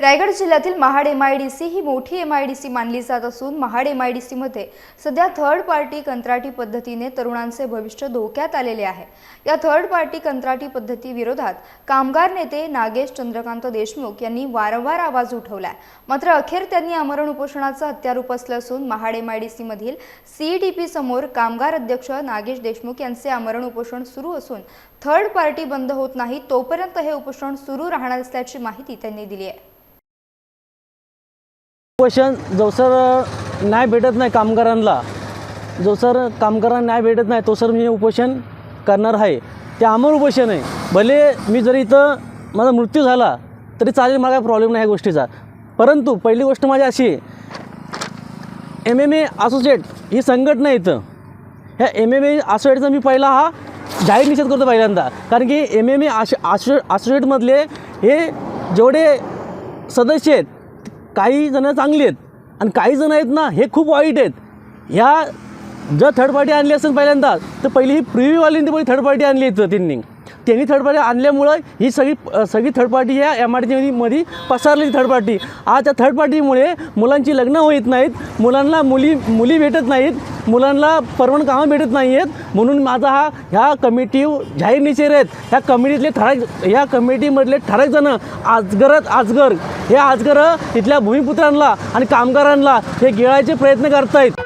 रायगड जिल्ह्यातील Mahad M I D C ही मोठी M I D C मानली जात असून महाड एम आय डी सीमध्ये सध्या थर्ड पार्टी कंत्राटी पद्धतीने तरुणांचे भविष्य धोक्यात आलेले आहे. या थर्ड पार्टी कंत्राटी पद्धती विरोधात कामगार नेते नागेश चंद्रकांत देशमुख यांनी वारंवार आवाज उठवलाय. मात्र अखेर त्यांनी आमरण उपोषणाचं हत्यार उपसलं असून महाड एम आय डी सीमधील सीईटीपी समोर कामगार अध्यक्ष नागेश देशमुख यांचे आमरण उपोषण सुरू असून थर्ड पार्टी बंद होत नाही तोपर्यंत हे उपोषण सुरू राहणार असल्याची माहिती त्यांनी दिली आहे. उपोषण जो सर न्याय भेटत नाही कामगारांना जो सर कामगारांना न्याय भेटत नाही तो सर मी उपोषण करणार आहे. ते अमर उपोषण आहे. भले मी जरी इथं माझा मृत्यू झाला तरी चालेल मला काही प्रॉब्लेम नाही ह्या गोष्टीचा. परंतु पहिली गोष्ट माझी अशी एम एम ए असोसिएट ही संघटना इथं. ह्या एम एम ए असोसिएटचा मी पहिला हा जाहीर निषेध करतो पहिल्यांदा. कारण की एम एम ए आशो आशो असोसिएटमधले हे जेवढे सदस्य आहेत काही जणं चांगली आहेत आणि काही जणं आहेत ना हे खूप वाईट आहेत. ह्या जर थर्ड पार्टी आणली असेल पहिल्यांदा तर पहिली ही प्रिव्ह्यूवाल्यांनी पहिली थर्ड पार्टी आणली इथं त्यांनी त्यांनी थर्ड पार्टी आणल्यामुळं ही सगळी सगळी थर्ड पार्टी ह्या एम आर टी मध्ये पसरलेली थर्ड पार्टी आज त्या थर्ड पार्टीमुळे मुलांची लग्न होत नाहीत मुलांना मुली मुली भेटत नाहीत मुलांना परवण कामं भेटत नाही आहेत म्हणून माझा हा ह्या कमिटी जाहीर निषेध आहेत. ह्या कमिटीतले ठराविक ह्या कमिटीमधले ठराविक जणं आजगरत आजगर हे आजगर इथल्या भूमिपुत्रांना आणि कामगारांना हे गिळायचे प्रयत्न करतायत.